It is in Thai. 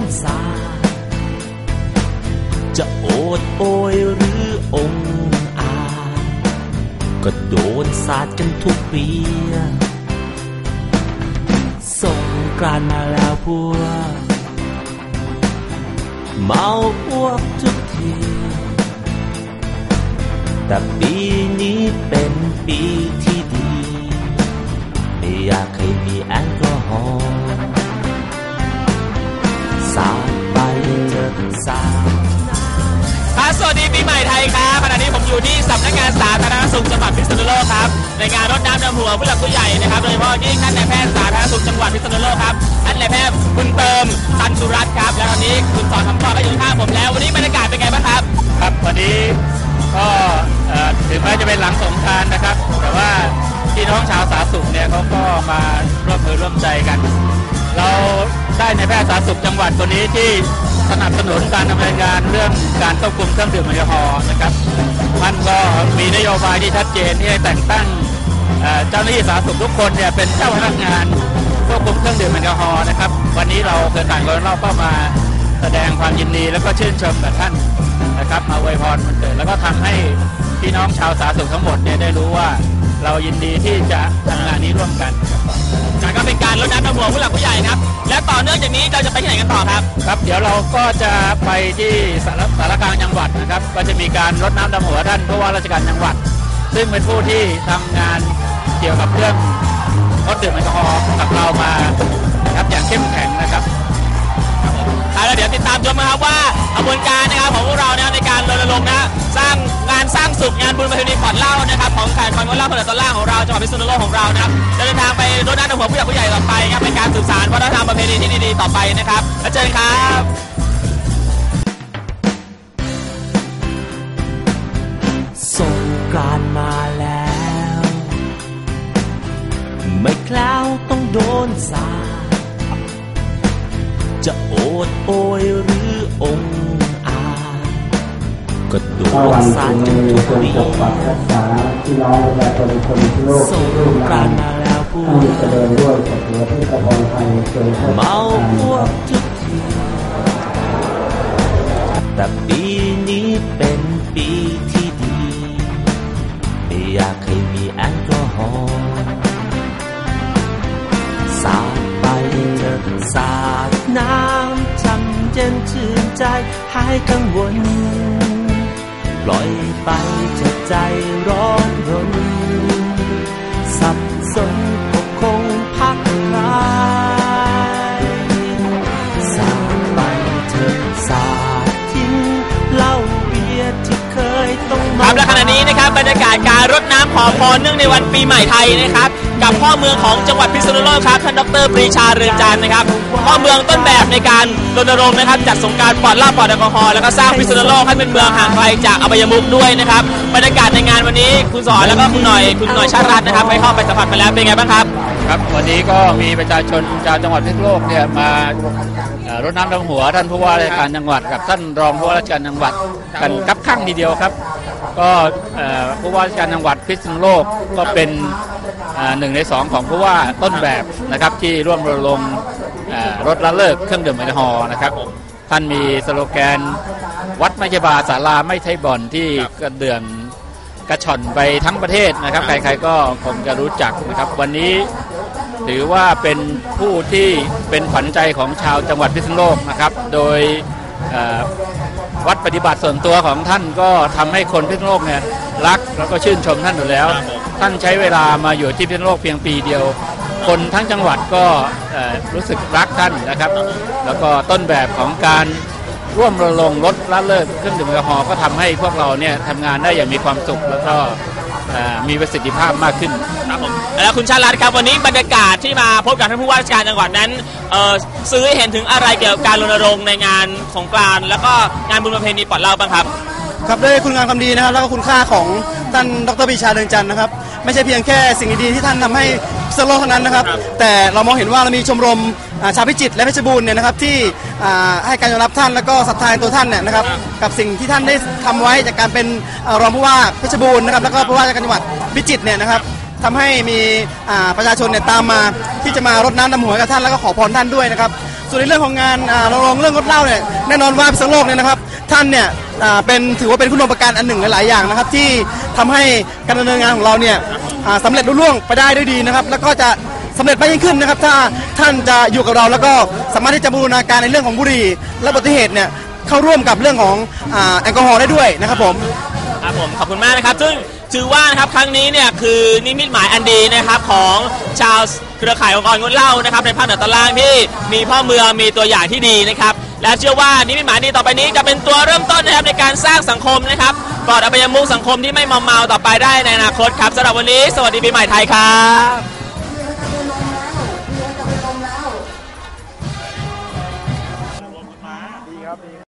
นสา จะโอดโอยหรือองอาก็โดนสาดกันทุกปีส่งกรานมาแล้วพวก เมาพวกทุกที แต่ปีนี้เป็นปีที่ดี ไม่อยากให้มีแอลกอฮอล์ สาดครับสวัสดีปีใหม่ไทยครับขณะนี้ผมอยู่ที่สำนักงานสาธารณสุขจังหวัดพิษณุโลกครับในงานรดน้ำดำหัวผู้หลักผู้ใหญ่นะครับโดยเฉพาะยิ่ท่านนายแพทย์สาธารณสุขจังหวัดพิษณุโลกครับท่านนายแพทย์คุณเติมตันสุรัตน์ครับแล้ววันนี้คุณสอนคำพ่อก็อยู่ข้างผมแล้ว วันนี้บรรยากาศเป็นไงบ้างครับ ครับวันนี้ก็เอ่อถึงแม้จะเป็นหลังสงกรารนะครับ แต่ว่าพี่น้องชาวสาธารณสุขเนี่ยเขาก็มาร่วมมือร่วมใจกัน เราได้ในแพทย์สาธารณสุขจังหวัดคนนี้ที่ สนับสนุนการดำเนินงานเรื่องการควบคุมเครื่องดื่มแอลกอฮอล์นะครับท่านก็มีนโยบายที่ชัดเจนที่ให้แต่งตั้งเจ้าหน้าที่สาธารณสุขทุกคนเนี่ยเป็นเจ้าพนักงานควบคุมเครื่องดื่มแอลกอฮอล์นะครับ วันนี้เราเครือข่ายคนเราก็มาแสดงความยินดีแล้วก็ชื่นชมกับท่านนะครับ มาอวยพรวันเกิดแล้วก็ทำให้พี่น้องชาวสาธารณสุขทั้งหมดเนี่ยได้รู้ว่าเรายินดีที่จะทำงานนี้ร่วมกัน แล้วก็เป็นการรดน้ำดำหัวผู้หลักผู้ใหญ่ครับ และต่อเนื่องจากนี้เราจะไปที่ไหนกันต่อครับ ครับเดี๋ยวเราก็จะไปที่สารสารกลางจังหวัดนะครับ ก็จะมีการรดน้ำดำหัวท่านผู้ว่าราชการจังหวัด ซึ่งเป็นผู้ที่ทำงานเกี่ยวกับเรื่องรถดื่มแอลกอฮอล์กับเรามาครับอย่างเข้มแข็งนะครับ ดี๋ยวติดตามชมนะครับว่าขบวนการนะครับของพวกเรานะครับในการรณรงค์นะสร้างงานสร้างสุขงานบุญประเพณีปอดเล้านะครับของการคอนงดเล้าเพื่อตอนล่างของเราจังหวัดพิษณุโลกของเรานะครับจะเดินทางไปรดน้ำหัวผู้ใหญ่ผู้ใหญ่ต่อไปครับเป็นการสื่อสารวัฒนธรรมประเพณีที่ดีๆต่อไปนะครับแล้วเจอกันครับสงกรานต์มาแล้ว ไม่แคล้วต้องโดนสาจะโอ ดโอยหรือองค์อาก็วันสาถึงกันมีทุกคนปีปกปักรักษาพี่น้องประชาชนคนทั่วโลกสงกกรานมาแล้วผู้เจริญด้วยสติที่กระพรไทยจงเข้าเมาพวกทุกทีแต่ปี เย็นชื่นใจหายกังวล ปล่อยไปเถอะใจร้อนรน สับสนก็คงพักคลายสาดไปเถอะสาดทิ้งเหล้าเบียร์ที่เคยต้องมาครับและขณะนี้นะครับบรรยากาศการรดน้ำขอพรเนื่องในวันปีใหม่ไทยนะครับ กับพ่อเมืองของจังหวัดพิษณุโลกครับท่านดรปรีชาเรืองจันทร์นะครับพ่อเมืองต้นแบบในการรณรงค์นะครับจัดสงการปลอดเหล้าปลอดแอลกอฮอล์แล้วก็สร้างพิษณุโลกให้เป็นเมืองห่างไกลจากอบายมุขด้วยนะครับบรรยากาศในงานวันนี้คุณสอนแล้วก็คุณหน่อยคุณหน่อยชาติรัตน์นะครับไปเข้าไปสัมผัสมาแล้วเป็นไงบ้างครับครับวันนี้ก็มีประชาชนชาวจังหวัดพิษณุโลกเนี่ยมารดน้ำดำหัวท่านผู้ว่าราชการจังหวัดกับท่านรองผู้ว่าราชการจังหวัดกันกับข้างทีเดียวครับ ก็ผู้ว่าราชการจังหวัดพิษณุโลกก็เป็น หนึ่งในสองของผู้ว่าต้นแบบนะครับที่ร่วมรณรงค์รถละเลิกเครื่องดื่มแอลกอฮอล์นะครับท่านมีสโลแกนวัดไม่ใช่บาราลาไม่ใช่บ่อนที่กระเดื่องกระชอนไปทั้งประเทศนะครับ ใครๆก็คงจะรู้จักนะครับ วันนี้ถือว่าเป็นผู้ที่เป็นขวัญใจของชาวจังหวัดพิษณุโลกนะครับ โดยวัดปฏิบัติส่วนตัวของท่านก็ทำให้คนพิษณุโลกเนี่ยรักแล้วก็ชื่นชมท่านอยู่แล้ว ท่านใช้เวลามาอยู่ที่พิษณุโลกเพียงปีเดียว คนทั้งจังหวัดก็เอ่อรู้สึกรักท่านนะครับ แล้วก็ต้นแบบของการร่วมรณรงค์ลดละเลิกเครื่องดื่มแอลกอฮอล์ก็ทำให้พวกเราเนี่ยทำงานได้อย่างมีความสุขแล้วก็เอ่อมีประสิทธิภาพมากขึ้นครับผมแล้วคุณชาติรัตน์ครับวันนี้บรรยากาศที่มาพบกับท่านผู้ว่าราชการจังหวัดนั้นเอ่อซื้อให้เห็นถึงอะไรเกี่ยวกับการรณรงค์ในงานสงกรานต์แล้วก็งานบุญประเพณีปลอดเหล้าบ้างครับ ครับด้วยคุณงามความดีนะครับแล้วก็คุณค่าของท่านดรปรีชาเรืองจันทร์นะครับ ไม่ใช่เพียงแค่สิ่งดีๆที่ท่านทำให้พิษณุโลกเท่านั้นนะครับ แต่เรามองเห็นว่าเรามีชมรมอ่าชาวพิจิตรและเพชรบูรณ์เนี่ยนะครับที่อ่าให้การยอมรับท่านแล้วก็ศรัทธาในตัวท่านเนี่ยนะครับกับสิ่งที่ท่านได้ทำไว้จากการเป็นอ่ารองผู้ว่าเพชรบูรณ์นะครับแล้วก็ผู้ว่าราชการจังหวัดพิจิตรเนี่ยนะครับทำให้มีอ่าประชาชนเนี่ยตามมาที่จะมารดน้ำดำหัวกับท่านแล้วก็ขอพรท่านด้วยนะครับส่วนในเรื่องของงานอ่ารณรงค์เรื่องงดเหล้าเนี่ยแน่นอนว่าพิษณุโลกเนี่ยนะครับท่านเนี่ยอ่าเป็นถือว่าเป็นคุณูปการอันหนึ่งหลายๆอย่างนะครับที่ ทำให้การดำเนินงานของเราเนี่ยสำเร็จรุ่ล่วงไปได้ด้วยดีนะครับ แล้วก็จะสำเร็จมากยิ่งขึ้นนะครับ ถ้าท่านจะอยู่กับเราแล้วก็สามารถที่จะบูรณาการในเรื่องของบุหรี่และอุบัติเหตุเนี่ยเข้าร่วมกับเรื่องของแอลกอฮอล์ได้ด้วยนะครับผมครับผมขอบคุณมากนะครับซึ่งถือว่านะครับครั้งนี้เนี่ยคือนิมิตหมายอันดีนะครับของชาวเครือข่ายองค์กรงดเหล้านะครับในภาคเหนือตอนล่างที่มีพ่อเมืองมีตัวอย่างที่ดีนะครับ และเชื่อว่านิมิตหมายดีต่อไปนี้จะเป็นตัวเริ่มต้นนะครับในการสร้างสังคมนะครับปลอดอบายมุขสังคมที่ไม่เมามเมาต่อไปได้ในอนาคตครับสำหรับวันนี้ สวัสดีปีใหม่ไทยครับ